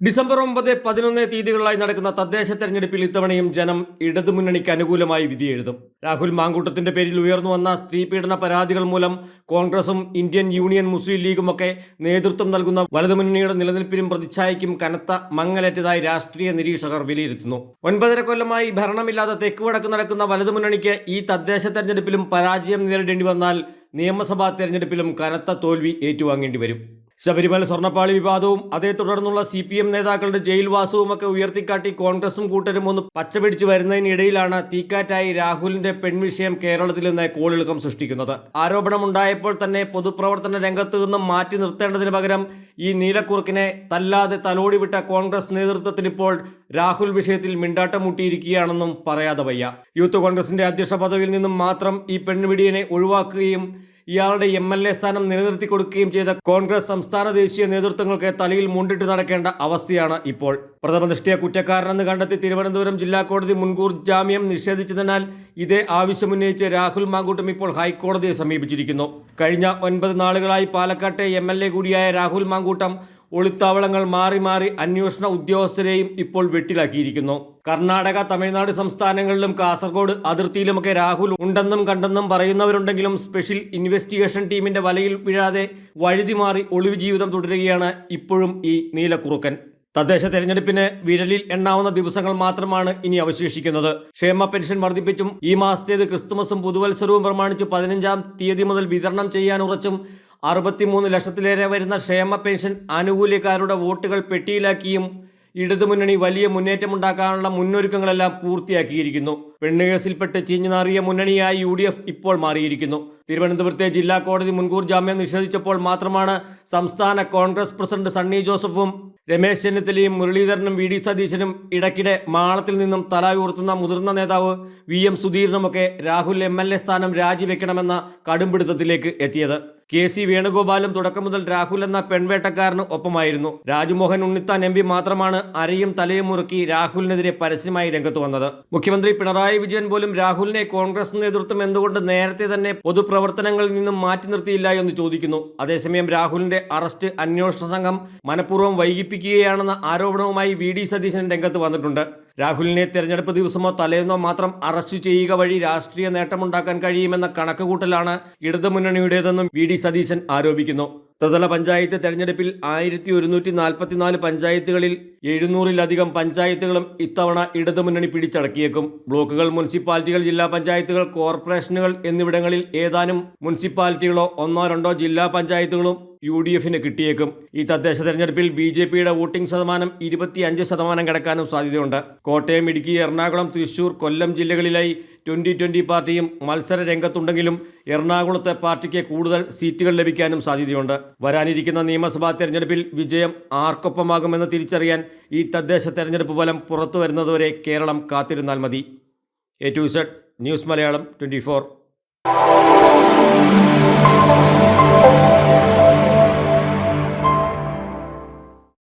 December ഒമ്പത് പതിനൊന്ന് തീയതികളിലായി നടക്കുന്ന തദ്ദേശ തെരഞ്ഞെടുപ്പിൽ ഇത്തവണയും ജനം ഇടതുമുന്നണിക്ക് അനുകൂലമായി വിധിയെഴുതും രാഹുൽ മാങ്കൂട്ടത്തിന്റെ പേരിൽ ഉയർന്നു വന്ന സ്ത്രീ പീഡന പരാതികൾ മൂലം കോൺഗ്രസും ഇന്ത്യൻ യൂണിയൻ മുസ്ലിം ലീഗും ഒക്കെ നേതൃത്വം നൽകുന്ന വലതുമുന്നണിയുടെ നിലനിൽപ്പിനും പ്രതിച്ഛായയ്ക്കും കനത്ത മങ്ങലേറ്റതായി രാഷ്ട്രീയ നിരീക്ഷകർ വിലയിരുത്തുന്നു. ഒൻപതര കൊല്ലമായി ഭരണമില്ലാതെ തെക്ക് വടക്ക് നടക്കുന്ന വലതുമുന്നണിക്ക് ഈ തദ്ദേശ തെരഞ്ഞെടുപ്പിലും പരാജയം നേരിടേണ്ടി വന്നാൽ നിയമസഭാ തെരഞ്ഞെടുപ്പിലും കനത്ത തോൽവി ഏറ്റുവാങ്ങേണ്ടി വരും. ശബരിമല സ്വർണപ്പാളി വിവാദവും അതേ തുടർന്നുള്ള സി പി എം നേതാക്കളുടെ ജയിൽവാസവും ഒക്കെ ഉയർത്തിക്കാട്ടി കോൺഗ്രസും കൂട്ടരും ഒന്ന് പച്ചപിടിച്ച് വരുന്നതിനിടയിലാണ് തീക്കാറ്റായി രാഹുലിന്റെ പെൺവിഷയം കേരളത്തിൽ നിന്ന് കോളിളക്കം സൃഷ്ടിക്കുന്നത്. ആരോപണമുണ്ടായപ്പോൾ തന്നെ പൊതുപ്രവർത്തന രംഗത്ത് നിന്നും മാറ്റി നിർത്തേണ്ടതിന് പകരം ഈ നീലക്കുറുക്കിനെ തല്ലാതെ തലോടി വിട്ട കോൺഗ്രസ് നേതൃത്വത്തിന് ഇപ്പോൾ രാഹുൽ വിഷയത്തിൽ മിണ്ടാട്ടം മുട്ടിയിരിക്കുകയാണെന്നും പറയാതെ വയ്യ. യൂത്ത് കോൺഗ്രസിന്റെ അധ്യക്ഷ പദവിയിൽ നിന്നും മാത്രം ഈ പെൺവിടിയനെ ഒഴിവാക്കുകയും ഇയാളുടെ എം എൽ എ സ്ഥാനം നിലനിർത്തി കൊടുക്കുകയും ചെയ്ത കോൺഗ്രസ് സംസ്ഥാന ദേശീയ നേതൃത്വങ്ങൾക്ക് തലയിൽ മുണ്ടിട്ട് നടക്കേണ്ട അവസ്ഥയാണ് ഇപ്പോൾ. പ്രഥമദൃഷ്ടിയ കുറ്റക്കാരനെന്ന് കണ്ടെത്തി തിരുവനന്തപുരം ജില്ലാ കോടതി മുൻകൂർ ജാമ്യം നിഷേധിച്ചതിനാൽ ഇതേ ആവശ്യമുന്നയിച്ച് രാഹുൽ മാങ്കൂട്ടം ഇപ്പോൾ ഹൈക്കോടതിയെ സമീപിച്ചിരിക്കുന്നു. കഴിഞ്ഞ ഒൻപത് നാളുകളായി പാലക്കാട്ടെ എം കൂടിയായ രാഹുൽ മാങ്കൂട്ടം ഒളിത്താവളങ്ങൾ മാറി മാറി അന്വേഷണ ഉദ്യോഗസ്ഥരെയും ഇപ്പോൾ വെട്ടിലാക്കിയിരിക്കുന്നു. കർണാടക തമിഴ്നാട് സംസ്ഥാനങ്ങളിലും കാസർഗോഡ് അതിർത്തിയിലുമൊക്കെ രാഹുൽ ഉണ്ടെന്നും കണ്ടെന്നും പറയുന്നവരുണ്ടെങ്കിലും സ്പെഷ്യൽ ഇൻവെസ്റ്റിഗേഷൻ ടീമിന്റെ വലയിൽ വീഴാതെ വഴുതി മാറി ഒളിവ് ജീവിതം തുടരുകയാണ് ഇപ്പോഴും ഈ നീലക്കുറുക്കൻ. തദ്ദേശ തെരഞ്ഞെടുപ്പിന് വിരലിൽ എണ്ണാവുന്ന ദിവസങ്ങൾ മാത്രമാണ് ഇനി അവശേഷിക്കുന്നത്. ക്ഷേമ പെൻഷൻ വർദ്ധിപ്പിച്ചും ഈ മാസത്തേത് ക്രിസ്തുമസും പുതുവത്സരവും പ്രമാണിച്ച് പതിനഞ്ചാം തീയതി മുതൽ വിതരണം ചെയ്യാൻ ഉറച്ചും അറുപത്തിമൂന്ന് ലക്ഷത്തിലേറെ വരുന്ന ക്ഷേമ പെൻഷൻ ആനുകൂല്യക്കാരുടെ വോട്ടുകൾ പെട്ടിയിലാക്കിയും ഇടതുമുന്നണി വലിയ മുന്നേറ്റമുണ്ടാക്കാനുള്ള മുന്നൊരുക്കങ്ങളെല്ലാം പൂർത്തിയാക്കിയിരിക്കുന്നു. പെണ്ണുകേസിൽപ്പെട്ട് ചീഞ്ഞുനാറിയ മുന്നണിയായി യു ഡി എഫ് ഇപ്പോൾ മാറിയിരിക്കുന്നു. തിരുവനന്തപുരത്തെ ജില്ലാ കോടതി മുൻകൂർ ജാമ്യം നിഷേധിച്ചപ്പോൾ മാത്രമാണ് സംസ്ഥാന കോൺഗ്രസ് പ്രസിഡന്റ് സണ്ണി ജോസഫും രമേശ് ചെന്നിത്തലയും മുരളീധരനും വി ഡി സതീശനും ഇടയ്ക്കിടെ മാളത്തിൽ നിന്നും തല ഉയർത്തുന്ന മുതിർന്ന നേതാവ് വി എം സുധീരനുമൊക്കെ രാഹുൽ എം എൽ എ സ്ഥാനം രാജിവെക്കണമെന്ന കടുംപിടുത്തത്തിലേക്ക് എത്തിയത്. കെ സി വേണുഗോപാലും തുടക്കം മുതൽ രാഹുൽ എന്ന പെൺവേട്ടക്കാരന് ഒപ്പമായിരുന്നു. രാജ്മോഹൻ ഉണ്ണിത്താൻ എം മാത്രമാണ് അരയും തലയും മുറുക്കി രാഹുലിനെതിരെ പരസ്യമായി രംഗത്ത് വന്നത്. മുഖ്യമന്ത്രി പിണറായി വിജയൻ പോലും രാഹുലിനെ കോൺഗ്രസ് നേതൃത്വം എന്തുകൊണ്ട് നേരത്തെ തന്നെ പൊതുപ്രവർത്തനങ്ങളിൽ നിന്നും മാറ്റി നിർത്തിയില്ല എന്ന് ചോദിക്കുന്നു. അതേസമയം രാഹുലിന്റെ അറസ്റ്റ് അന്വേഷണ സംഘം മനഃപൂർവം വൈകിപ്പിക്കുകയാണെന്ന ആരോപണവുമായി വി ഡി സതീശൻ രംഗത്ത് വന്നിട്ടുണ്ട്. രാഹുലിനെ തെരഞ്ഞെടുപ്പ് ദിവസമോ തലേന്നോ മാത്രം അറസ്റ്റ് ചെയ്യുക വഴി രാഷ്ട്രീയ നേട്ടമുണ്ടാക്കാൻ കഴിയുമെന്ന കണക്കുകൂട്ടലാണ് ഇടതുമുന്നണിയുടേതെന്നും വി ഡി സതീശൻ ആരോപിക്കുന്നു. ത്രിതല പഞ്ചായത്ത് തെരഞ്ഞെടുപ്പിൽ ആയിരത്തി ഒരുന്നൂറ്റി നാൽപ്പത്തിനാല് പഞ്ചായത്തുകളിൽ എഴുന്നൂറിലധികം പഞ്ചായത്തുകളും ഇത്തവണ ഇടതുമുന്നണി പിടിച്ചടക്കിയേക്കും. ബ്ലോക്കുകൾ മുനിസിപ്പാലിറ്റികൾ ജില്ലാ പഞ്ചായത്തുകൾ കോർപ്പറേഷനുകൾ എന്നിവിടങ്ങളിൽ ഏതാനും മുനിസിപ്പാലിറ്റികളോ ഒന്നോ രണ്ടോ ജില്ലാ പഞ്ചായത്തുകളും യു ഡി എഫിന് കിട്ടിയേക്കും. ഈ തദ്ദേശ തെരഞ്ഞെടുപ്പിൽ ബി ജെ പിയുടെ വോട്ടിംഗ് ശതമാനം ഇരുപത്തിയഞ്ച് ശതമാനം കിടക്കാനും സാധ്യതയുണ്ട്. കോട്ടയം ഇടുക്കി എറണാകുളം തൃശൂർ കൊല്ലം ജില്ലകളിലായി ട്വന്റി ട്വന്റി പാർട്ടിയും മത്സര രംഗത്തുണ്ടെങ്കിലും എറണാകുളത്തെ പാർട്ടിക്ക് കൂടുതൽ സീറ്റുകൾ ലഭിക്കാനും സാധ്യതയുണ്ട്. വരാനിരിക്കുന്ന നിയമസഭാ തെരഞ്ഞെടുപ്പിൽ വിജയം ആർക്കൊപ്പമാകുമെന്ന് തിരിച്ചറിയാൻ ഈ തദ്ദേശ തെരഞ്ഞെടുപ്പ് ഫലം പുറത്തു വരുന്നതുവരെ കേരളം കാത്തിരുന്നാൽ മതി. A to Z news Malayalam twenty